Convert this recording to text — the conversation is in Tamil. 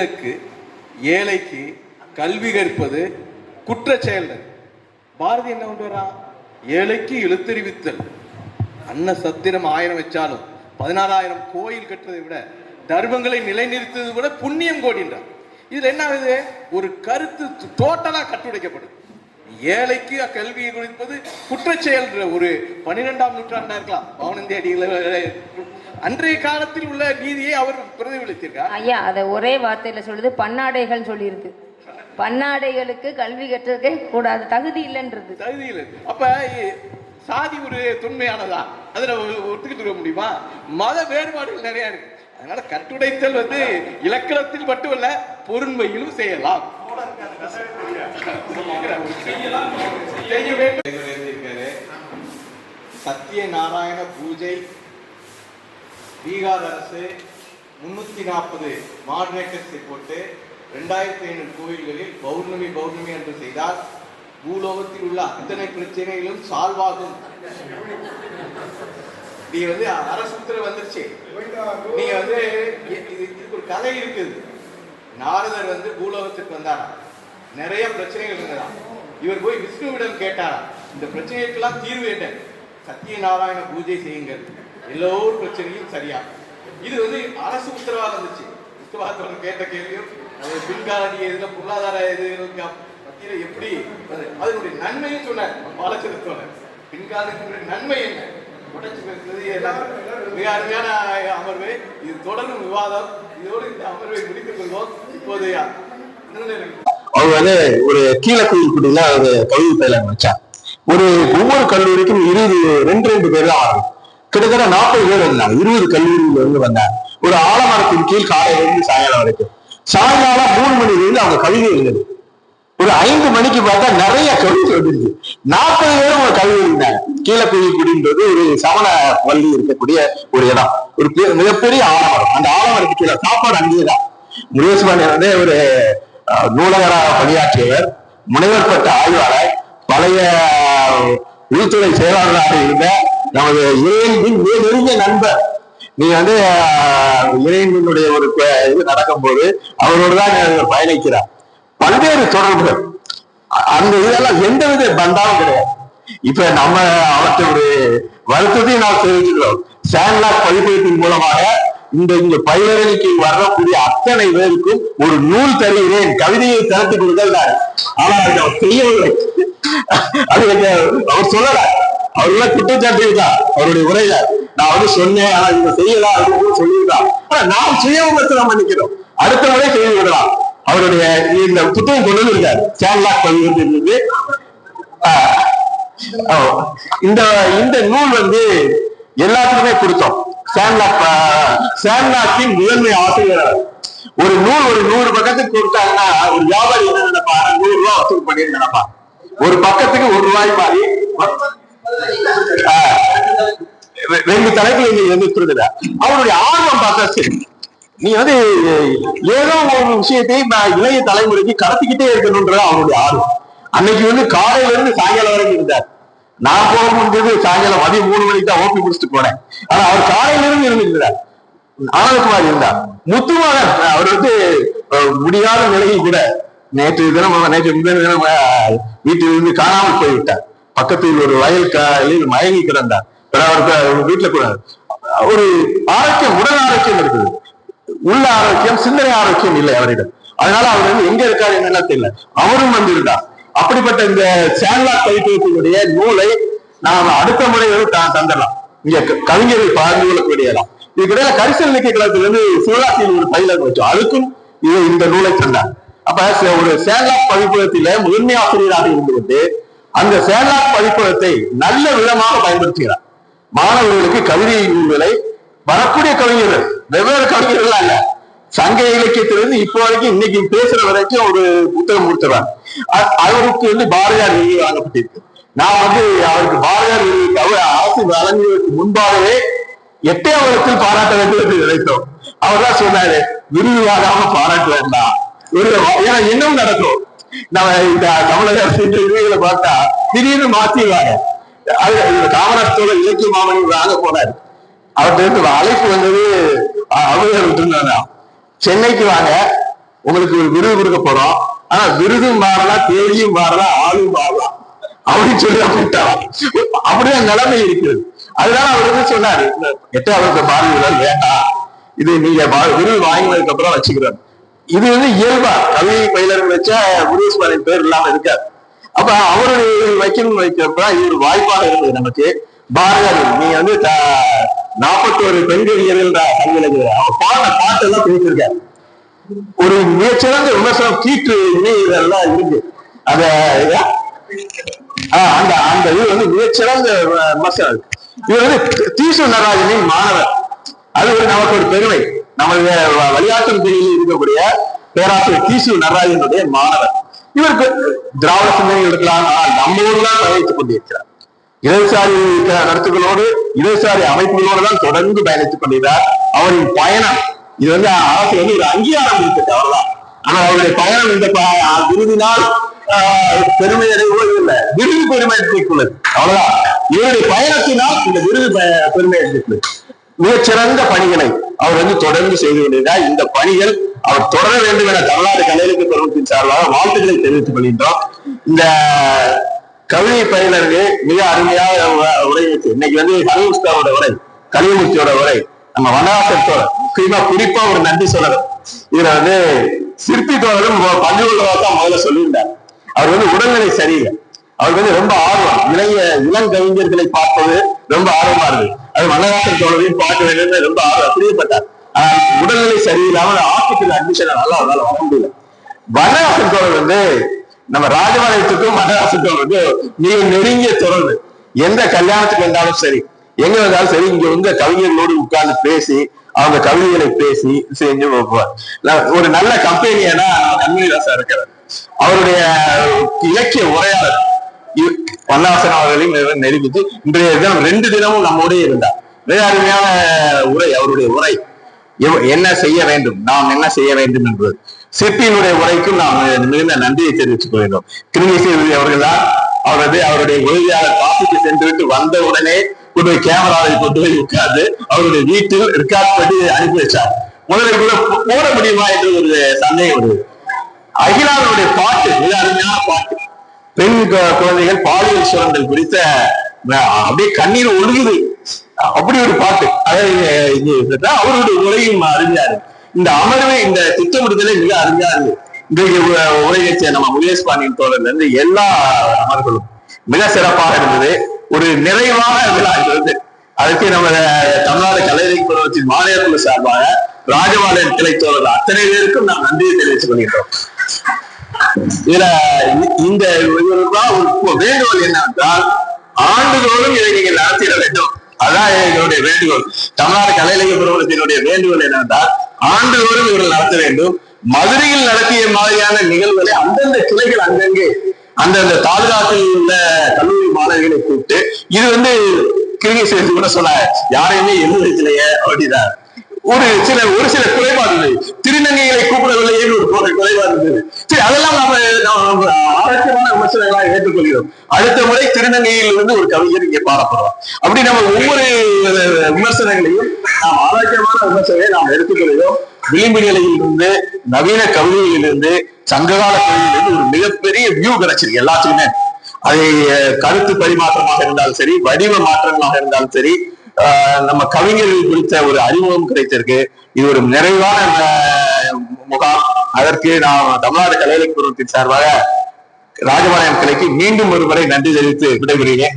ஏழைக்கு ஏழைக்கு கல்வி கற்பது குற்ற செயல்கள் பாரதி என்ன கொண்டு வர்றான் ஏழைக்கு எழுத்தறிவித்தல். அன்ன சத்திரம் ஆயிரம் வச்சாலும் பதினாறாயிரம் கோயில் கட்டுறதை விட தர்மங்களை நிலைநிறுத்ததை விட புண்ணியம் கோடின்றான் இதுல என்ன ஆகுது? ஒரு கருத்து டோட்டலா கட்டுடைக்கப்படுது ஏழைக்கு கல்வியை கொடுப்பது குற்றச் செயல்ன்ற ஒரு பன்னிரெண்டாம் நூற்றாண்டா இருக்கலாம். பவனந்தி அடிகளை அன்றைய காலத்தில் உள்ள நீதியை அவர் பிரதிபலித்திருக்கார். ஐயா அதை ஒரே வார்த்தையில சொல்லுது பன்னாடைகள் சொல்லியிருக்கு. பன்னாடைகளுக்கு கல்வி கற்றதுக்கே கூடாது தகுதி இல்லைன்றது. தகுதியில் அப்ப இ- சாதி ஒரு தொன்மையானதா? அதுல ஒ- ஒத்துக்கிட்டு இருக்க முடியுமா? மத வேறுபாடுகள் நிறைய இருக்கு. அதனால கட்டுடைத்தல் வந்து இலக்கணத்தில் மட்டுமல்ல பொருண்மையிலும் செய்யலாம். செய்ய சத்திய நாராயண பூஜை பீகார் அரசு முன்னூத்தி நாற்பது மாடரேட்டர்ஸை போட்டு ரெண்டாயிரத்தி ஐநூறு கோயில்களில் பௌர்ணமி பௌர்ணமி என்று செய்தால் பூலோகத்தில் உள்ள அத்தனை பிரச்சனைகளும் சால்வ் ஆகும் நீ வந்து அரசு உத்தரவு வந்துருச்சு. நீங்க வந்து இது இதுக்கு ஒரு கதை இருக்குது. நாரதர் வந்து பூலோகத்துக்கு வந்தாரா நிறைய பிரச்சனைகள் இருந்ததா? இவர் போய் விஷ்ணுவிடம் கேட்டாரா? இந்த பிரச்சனைக்கெல்லாம் தீர்வு என்ன? சத்யநாராயண பூஜை செய்யுங்கள். எல்லோரும் பிரச்சனையும் சரியா? இது வந்து அரசு உத்தரவாக இருந்துச்சு விஸ்வாசம் கேட்ட கேள்வியும் அது பின்காலி எதுல பொருளாதார இது மத்தியில் எப்படி? அதனுடைய நன்மையும் சொன்னார். பாலச்சந்திரத்தோட. பின்காலத்தினுடைய நன்மை என்ன? உடைச்சு பேசுறது எல்லாம் மிக அருமையான அமர்வு. இது தொடரும் விவாதம். இதோடு இந்த அமர்வை முடித்துக் கொள்வோம். இப்போது அவங்க வந்து ஒரு கீழக்குடியில ஒரு கல்வி பயிலங்க வச்சா ஒரு ஒவ்வொரு கல்லூரிக்கும் இருபது ரெண்டு ரெண்டு பேர் தான் ஆகும் கிட்டத்தட்ட நாற்பது பேர் இருந்தாங்க இருபது கல்லூரியில இருந்து வந்தாங்க. ஒரு ஆலமரத்தின் கீழ் காலையில இருந்து சாயங்காலம் வரைக்கும். சாயங்காலம் மூணு மணில இருந்து அவங்க கவிதை இருந்தது ஒரு ஐந்து மணிக்கு பார்த்தா நிறைய கவிதை வந்துருச்சு நாற்பது பேரும் ஒரு கவிதை இருந்தாங்க குடின்றது ஒரு சமண பள்ளி இருக்கக்கூடிய ஒரு இடம். ஒரு மிகப்பெரிய ஆலமரம். அந்த ஆலமரத்துக்கு கீழே சாப்பாடு அங்கேயே தான். முருகேசுவாமி வந்து ஒரு நூலகராக பணியாற்றியவர் முனைவர் பட்ட ஆய்வாளர் பழைய உள்துறை செயலாளராக இருந்த நமது இறைவனின் மிக நெருங்கிய நண்பர். நீ வந்து அஹ், இறைவனுடைய ஒரு இது நடக்கும்போது அவரோடு தான் பயணிக்கிறார். பல்வேறு தொடர்புகள். அந்த இதெல்லாம் எந்த வித பண்டாலும் கிடையாது. இப்ப நம்ம அவற்றை ஒரு வருத்தத்தையும் நாம் தெரிவிச்சுக்கிறோம் சான்லாக் பதிப்பகத்தின் மூலமாக இந்த இங்க பயிலரணிக்கு வரக்கூடிய அத்தனை பேருக்கும் ஒரு நூல் தருகிறேன். கவிதையை திரட்டி கொடுத்தல் தான் ஆனா அதை அவர் செய்யவில்லை. அது அவர் சொல்லல. அவர்கள குற்றச்சாட்டு தான். அவருடைய உரையில நான் வந்து சொன்னேன். ஆனா இவங்க செய்யலாம் அப்படின்னு சொல்லியிருக்கான் ஆனா நாம் சுய விமர்சனம் பண்ணிக்கிறோம் அடுத்த முறை செய்து விடலாம். அவருடைய இந்த புத்தகம் கொண்டு வந்திருக்காரு சான்லாக் பதிவு இருந்து. ஆஹ் ஓ, இந்த இந்த நூல் வந்து எல்லாத்துக்குமே கொடுத்தோம். சான்லாக் ஆஹ், முதன்மை ஆசிரியர். ஒரு நூல் ஒரு நூறு பக்கத்துக்கு கொடுத்தாங்கன்னா ஒரு வியாபாரி என்ன நினைப்பா? நூறு ரூபாய் வசூல் பண்ணி நினைப்பா. ஒரு பக்கத்துக்கு ஒரு ரூபாய் மாதிரி. ரெண்டு தலைப்புல இங்க எதிர்த்துருக்குதா அவருடைய ஆர்வம் பார்த்தா சரி நீ வந்து ஏதோ ஒரு விஷயத்தை நான் இளைய தலைமுறைக்கு கடத்திக்கிட்டே இருக்கணும்ன்றது அவருடைய ஆர்வம். அன்னைக்கு வந்து காலையில இருந்து சாயங்காலம் வரைக்கும் இருந்தார். நான் போக முடிஞ்சது சாயங்காலம் மதியம் மூணு மணிக்கு தான் ஓபி முடிச்சுட்டு போனேன். ஆனா அவர் காலையில இருந்து இருந்திருந்தார் ஆனந்தகுமார் இருந்தார். முத்துமகன் அவர் வந்து முடியாத நிலையில் கூட நேற்று தினம் நேற்று முந்தின தினம் வீட்டில் இருந்து காணாமல் போய்விட்டார். பக்கத்தில் ஒரு வயல் காலில் மயங்கி கிடந்தார். பிறகு அவருக்கு வீட்டுல கூட ஒரு ஆரோக்கியம் உடல் ஆரோக்கியம் இருக்குது. உள்ள ஆரோக்கியம் சிந்தனை ஆரோக்கியம் இல்லை அவரிடம். அதனால அவர் வந்து எங்க இருக்காரு என்னெல்லாம் தெரியல. அவரும் வந்திருந்தார். அப்படிப்பட்ட இந்த சேனலாக் பதிப்பகத்தினுடைய நூலை நாம் அடுத்த முறையில் தான் தந்துடலாம். இங்க க- கவிஞர்கள் பகிர்ந்து கொள்ளக்கூடியலாம் இதுக்கிடையில கரிசல் இலக்கிய கழகத்திலிருந்து சிவராசியில் ஒரு பயிலகம் வச்சோம் அதுக்கும் இது இந்த நூலை தந்தார். அப்ப ஒரு சேனலாக் பதிப்பகத்தில முதன்மை ஆசிரியராக இருந்து கொண்டு அந்த சேனலாக் பதிப்பகத்தை நல்ல விதமாக பயன்படுத்துகிறார். மாணவர்களுக்கு கவிதை நூல்களை வரக்கூடிய கவிஞர்கள் வெவ்வேறு கவிஞர்கள் அல்ல சங்க இலக்கியத்திலிருந்து இப்போ வரைக்கும் இன்னைக்கு பேசுற வரைக்கும் ஒரு புத்தகம் கொடுத்துறாங்க. அ- அவருக்கு வந்து பாரதியார் விருது வழங்கப்பட்டிருக்கு நான் வந்து அவருக்கு பாரதியார் விருதுக்கு அவர் அரசு வழங்குவதற்கு முன்பாகவே எட்டே வருடத்தில் பாராட்ட வேண்டும் என்று நினைத்தோம் அவர் தான் சொன்னாரு விருது வாங்காம பாராட்ட வேண்டாம் ஏன்னா இன்னும் நடக்கும். நம்ம இந்த தமிழக அரசு விருதுகளை பார்த்தா திடீர்னு மாத்திடுவாங்க. அது இந்த காமராஜோட இலக்கிய மாமணி வாங்க போனாரு. அவர்கிட்ட இருந்து அழைப்பு வந்தது அவையர் விட்டுருந்தாங்க சென்னைக்கு வாங்க. உங்களுக்கு ஒரு விருது கொடுக்க போறோம் ஆனா விருதும் மாறலாம் தேதியும் மாறலாம் ஆளும் மாறலாம் அப்படின்னு சொல்லி விட்டான் அப்படியே நிலைமை இருக்கிறது. அதனால அவர் வந்து சொன்னாரு எட்டாவது பாரதி விழா வேண்டாம். இது நீங்க வா- விருது வாங்கினதுக்கு அப்புறம் வச்சுக்கிறோம் இது வந்து இயல்பா. கவி பயிலர் வச்சா குருஸ்வரின் பேர் இல்லாம இருக்காது. அப்ப அவரு வைக்கணும்னு வைக்கிறப்ப இது ஒரு வாய்ப்பாக இருந்தது நமக்கு. பாரதியார் நீங்க வந்து நாற்பத்தோரு பெண் கவிஞர்கள் சங்கங்களுக்கு அவர் பாடின பாட்டெல்லாம் பேசியிருக்காரு ஒரு மிகச்சிறந்த விமர்சனம் கீற்று இணை இதெல்லாம் இருக்கு. அத ஆஹ் அந்த அந்த இது வந்து மிகச்சிறந்த விமர்சனம். இது வந்து தீசு நடராஜனின் மாணவர். அது ஒரு நமக்கு ஒரு பெருமை. நமது வ- பிரிவில் இருக்கக்கூடிய பேராசிரியர் தீசு நடராஜனுடைய மாணவர். இவருக்கு திராவிட சிந்தனை எடுக்கலாம் ஆனால் நம்ம ஊர்ல பயணித்துக் கொண்டிருக்கிறார். இடதுசாரி க- கருத்துக்களோடு இடதுசாரி அமைப்புகளோடு தான் தொடர்ந்து பயணித்துக் கொண்டிருந்தார் அவரின் பயணம் இது வந்து அரசு வந்து ஒரு அங்கீகாரம் இருக்குது அவ்வளவுதான் ஆனா அவருடைய பயணம் இந்த விருதினால் ஆஹ், பெருமை அடைவது இல்லை. விருது பெருமை எடுத்துக்கொள்ளது அவ்வளவுதான். இவருடைய பயணத்தினால் இந்த விருது பெருமை எடுத்துக்கொள்ளது மிகச்சிறந்த பணிகளை அவர் வந்து தொடர்ந்து செய்து கொண்டிருந்தார் இந்த பணிகள் அவர் தொடர வேண்டும் என தமிழ்நாடு கலையிலக்கு பெருமத்தின் சார்பாக வாழ்த்துக்களை தெரிவித்துக் கொள்கின்றோம். இந்த கவிதை பயிலருக்கு மிக அருமையாக உரை இருக்கு. இன்னைக்கு வந்து கலிமுஸ்தாவோட உரை கலிமூர்த்தியோட உரை. நம்ம வனவாசத்தோட முக்கியமா குறிப்பா ஒரு நன்றி சொல்லணும். இதுல வந்து சிற்பி தோழரும் பள்ளிக்கூட தான் முதல்ல சொல்லியிருந்தார். அவர் வந்து உடல்நிலை சரியில்லை. அவர் வந்து ரொம்ப ஆர்வம். இளைய இளங்கவிஞர்களை பார்ப்பது ரொம்ப ஆர்வமா இருக்கு அது வனவாசன் தோழரையும் பார்க்க வேண்டும் ரொம்ப ஆர்வம் பிரியப்பட்டார் ஆனா உடல்நிலை சரியில்லாமல் ஆஸ்பத்திரியில் அட்மிஷன் நல்லா அவரால் வர முடியல. வனவாசன் தோழர் வந்து நம்ம ராஜபாளையத்துக்கும் வனவாசத்துக்கும் வந்து மிக நெருங்கிய தொடர்பு. எந்த கல்யாணத்துக்கு வந்தாலும் சரி எங்க வந்தாலும் சரி இங்க வந்து கவிஞர்களோடு உட்கார்ந்து பேசி அவங்க கவிதைகளை பேசி செஞ்சு ஒரு நல்ல கம்பெனியனா நன்மைதாசா இருக்கிறார். அவருடைய இலக்கிய உரையாளர் இ- வண்ணாசன் அவர்களையும் நெருங்கிட்டு இன்றைய தினம் ரெண்டு தினமும் நம்மோடய இருந்தார். மிக அருமையான உரை அவருடைய உரை. எவ்- என்ன செய்ய வேண்டும்? நாம் என்ன செய்ய வேண்டும் என்பது. சிற்பியினுடைய உரைக்கும் நாம் மிகுந்த நன்றியை தெரிவித்துக் கொள்கிறோம். கிருமிசேவி அவர்கள்? அவரது அவருடைய உதவியாளர் காப்பிக்கு சென்றுவிட்டு வந்த உடனே கொண்டு போய் கேமராவை கொண்டு போய் உட்கார்ந்து அவருடைய வீட்டில் ரெக்கார்ட் பண்ணி அனுப்பி வச்சார் முதலில் கூட போட முடியுமா என்று ஒரு சந்தேகம் வருது. அகிலாவுடைய பாட்டு மிக அருமையான பாட்டு. பெண் குழந்தைகள் பாலியல் சுரண்டல் குறித்த அப்படியே கண்ணீர் ஒழுகுது. அப்படி ஒரு பாட்டு. அதாவது இதுதான் அவருடைய உரையும் அருமையாரு இந்த அமர்வு இந்த திட்டமிடுதலே மிக அருமையா இருக்கு இன்றைக்கு நம்ம முகேஷ் பாண்டியன் தோழர்ல இருந்து எல்லா அமர்களும் மிக சிறப்பாக இருந்தது. ஒரு நிறைவான விழா இருந்தது அதுக்கு நம்ம தமிழ்நாடு கலைஞர் பருவத்தின் மாநில குழு சார்பாக ராஜபாளையம் கிளை தோழர் அத்தனை பேருக்கும் நாம் நன்றியை தெரிவித்துக் கொள்கிறோம் இதுல இந்த வேண்டுகோள் என்னவென்றால் ஆண்டுதோறும் இதை நீங்கள் நடத்திட வேண்டும். அதான் எங்களுடைய வேண்டுகோள். தமிழ்நாடு கலை இலக்கிய வேண்டுகோள் என்னவென்றால் ஆண்டுதோறும் இவர்கள் நடத்த வேண்டும். மதுரையில் நடத்திய மாதிரியான நிகழ்வுகளை அந்தந்த கிளைகள் அங்கங்கே அந்தந்த தாலுகாத்தில் உள்ள கல்லூரி மாணவிகளை கூப்பிட்டு இது வந்து கிருமி சேர்த்து கூட சொன்ன யாரையுமே எழுத அப்படிதான் ஒரு சில ஒரு சில குறைபாடுகள். திருநங்கைகளை கூப்பிடவில்லை என்று ஒரு குறை- குறைபாடு சரி அதெல்லாம் நாம ஆரோக்கியமான விமர்சனங்களாக ஏற்றுக்கொள்கிறோம். அடுத்த முறை திருநங்கையில் இருந்து ஒரு கவிஞர் இங்கே பாடப்படுறோம் அப்படி நம்ம ஒவ்வொரு விமர்சனங்களையும் நாம் ஆரோக்கியமான விமர்சனங்களை நாம் எடுத்துக்கொள்கிறோம். விளிம்பு நிலையிலிருந்து நவீன கவிதையிலிருந்து சங்ககால கவிதையிலிருந்து ஒரு மிகப்பெரிய வியூ கிடைச்சிருக்கு எல்லாத்துக்குமே. அது கருத்து பரிமாற்றமாக இருந்தாலும் சரி வடிவ மாற்றங்களாக இருந்தாலும் சரி நம்ம கவிஞர்கள் குறித்த ஒரு அறிமுகம் கிடைத்திருக்கு. இது ஒரு நிறைவான முகாம். அதற்கு நான் தமிழ்நாடு கலைகளை குழுமத்தின் சார்பாக ராஜபாளையம் கிளைக்கு மீண்டும் ஒரு முறை நன்றி தெரிவித்து விடைபெறுகிறேன்.